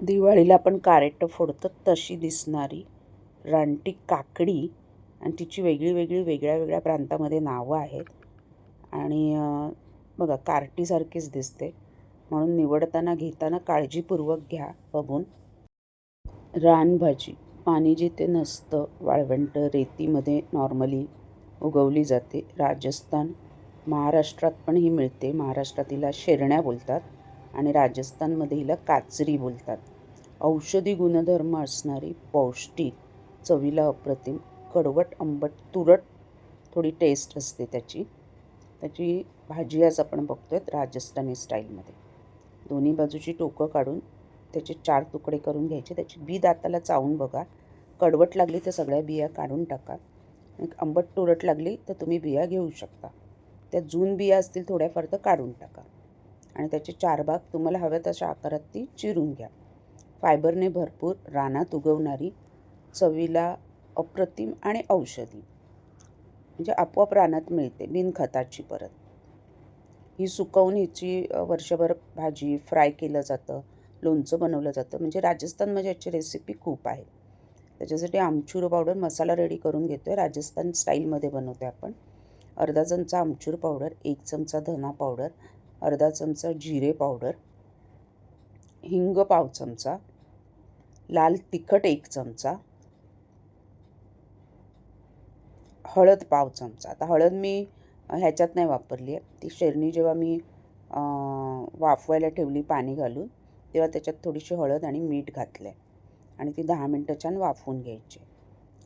दिवाळीला आपण कारेटं फोडतो तशी दिसणारी रानटी काकडी आणि तिची वेगळी वेगळी वेगळ्या वेगळ्या प्रांतामध्ये नावं आहेत. आणि बघा कार्टीसारखीच दिसते. म्हणून निवडताना घेताना काळजीपूर्वक घ्या बघून. रानभाजी पाणी जिथे नसतं वाळवंट रेतीमध्ये नॉर्मली उगवली जाते. राजस्थान महाराष्ट्रात पण ही मिळते. महाराष्ट्रात हिला शेरण्या बोलतात आणि राजस्थानमध्ये हिला काचरी बोलतात. औषधी गुणधर्म असणारी पौष्टिक चवीला अप्रतिम कडवट आंबट तुरट थोडी टेस्ट असते त्याची. त्याची भाजी आज आपण बघतो आहेत राजस्थानी स्टाईलमध्ये दोन्ही बाजूची टोकं काढून त्याचे चार तुकडे करून घ्यायचे. त्याची बी दाताला चावून बघा. कडवट लागली तर सगळ्या बिया काढून टाका. आंबट तुरट लागली तर तुम्ही बिया घेऊ शकता. त्या जून बिया असतील थोड्याफार तर काढून टाका. आणि त्याचे चार भाग तुम्हाला हव्या तशा आकारात ती चिरून घ्या. फायबरने भरपूर रानात उगवणारी चवीला अप्रतिम आणि औषधी म्हणजे आपोआप रानात मिळते बिनखताची परत. ही सुकवून हिची वर्षभर भाजी फ्राय केलं जातं लोणचं बनवलं जातं म्हणजे राजस्थानमध्ये याची रेसिपी खूप आहे. त्याच्यासाठी आमचूर पावडर मसाला रेडी करून घेतो आहे राजस्थान स्टाईलमध्ये बनवतो आहे आपण. अर्धा चमचा आमचूर पावडर एक चमचा धना पावडर अर्धा चमचा जिरे पावडर हिंग पाव चमचा लाल तिखट एक चमचा हळद पाव चमचा. आता हळद मी ह्याच्यात नाही वापरली आहे. ती शेरणी जेव्हा मी वाफवायला ठेवली पाणी घालून तेव्हा त्याच्यात थोडीशी हळद आणि मीठ घातलं आहे आणि ती दहा मिनटं छान वाफवून घ्यायची.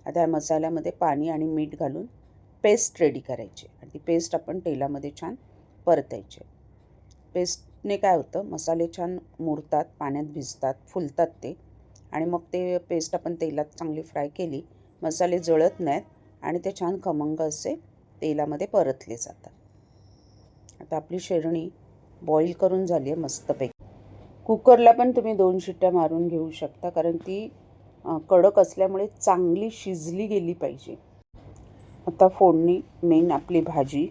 आता या मसाल्यामध्ये पाणी आणि मीठ घालून पेस्ट रेडी करायची. आणि ती पेस्ट आपण तेलामध्ये छान परतायची. ने काय होतं? मसाले छान मुरतात पाण्यात भिजतात फुलतात ते. आणि मग ते पेस्ट आपण तेलात चांगली फ्राय केली मसाले जळत नाहीत आणि ते छान खमंग असे तेलामध्ये परतले जातात. आता आपली शेरणी बॉईल करून झाली आहे मस्तपैकी. कुकरला पण तुम्ही दोन शिट्ट्या मारून घेऊ शकता कारण ती कडक असल्यामुळे चांगली शिजली गेली पाहिजे. आता फोडणी मेन आपली भाजी.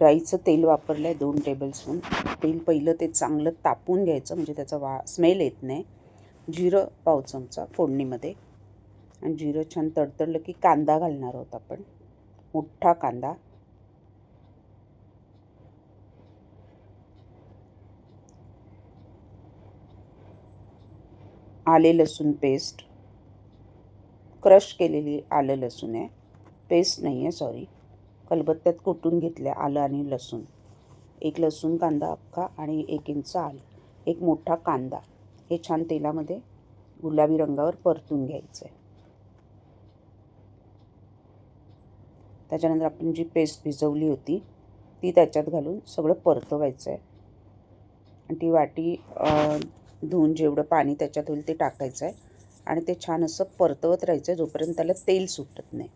राईचं तेल वापरलं आहे दोन टेबलस्पून तेल पहिलं ते चांगलं तापून घ्यायचं म्हणजे त्याचा वा स्मेल येत नाही. जिरं पाव चमचा फोडणीमध्ये. आणि जिरं छान तडतडलं की कांदा घालणार आहोत आपण. मोठा कांदा. आले लसूण पेस्ट क्रश केलेली आलं लसूण आहे. पेस्ट नाही आहे सॉरी कलबत्त्यात कुटून घेतल्या आलं आणि लसूण. एक लसूण कांदा अख्खा आणि एक इंच आलं. एक मोठा कांदा. हे छान तेलामध्ये गुलाबी रंगावर परतून घ्यायचं आहे. त्याच्यानंतर आपण जी पेस्ट भिजवली होती ती त्याच्यात घालून सगळं परतवायचं आहे. आणि ती वाटी धुवून जेवढं पाणी त्याच्यात होईल ते टाकायचं आहे. आणि ते छान असं परतवत राहायचं आहे जोपर्यंत त्याला तेल सुटत नाही.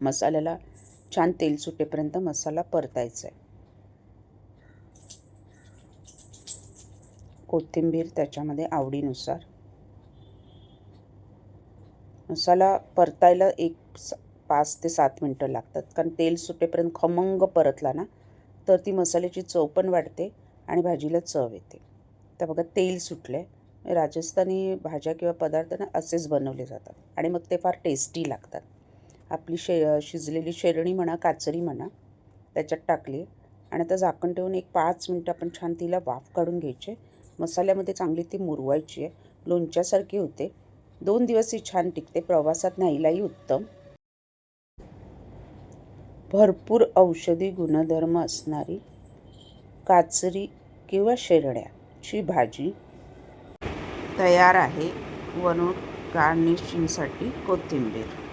मसाल्याला छान तेल सुटेपर्यंत मसाला परतायचा आहे कोथिंबीर त्याच्यामध्ये आवडीनुसार. मसाला परतायला एक स- पाच ते सात मिनटं लागतात. कारण तेल सुटेपर्यंत खमंग परतला ना तर ती मसाल्याची चव पण वाढते आणि भाजीला चव येते. तर बघा तेल सुटलं आहे राजस्थानी भाज्या किंवा पदार्थ ना असेच बनवले जातात. आणि मग ते फार टेस्टी लागतात. आपली शे शिजलेली शेरणी म्हणा काचरी म्हणा त्याच्यात टाकली आणि आता झाकण ठेवून एक पाच मिनटं आपण छान तिला वाफ काढून घ्यायचे. मसाल्यामध्ये चांगली ती मुरवायची आहे. लोणच्यासारखी होते. दोन दिवस ही छान टिकते. प्रवासात न्यायलाही उत्तम. भरपूर औषधी गुणधर्म असणारी काचरी किंवा शेरड्याची भाजी तयार आहे. वरून गार्निशिंगसाठी कोथिंबीर.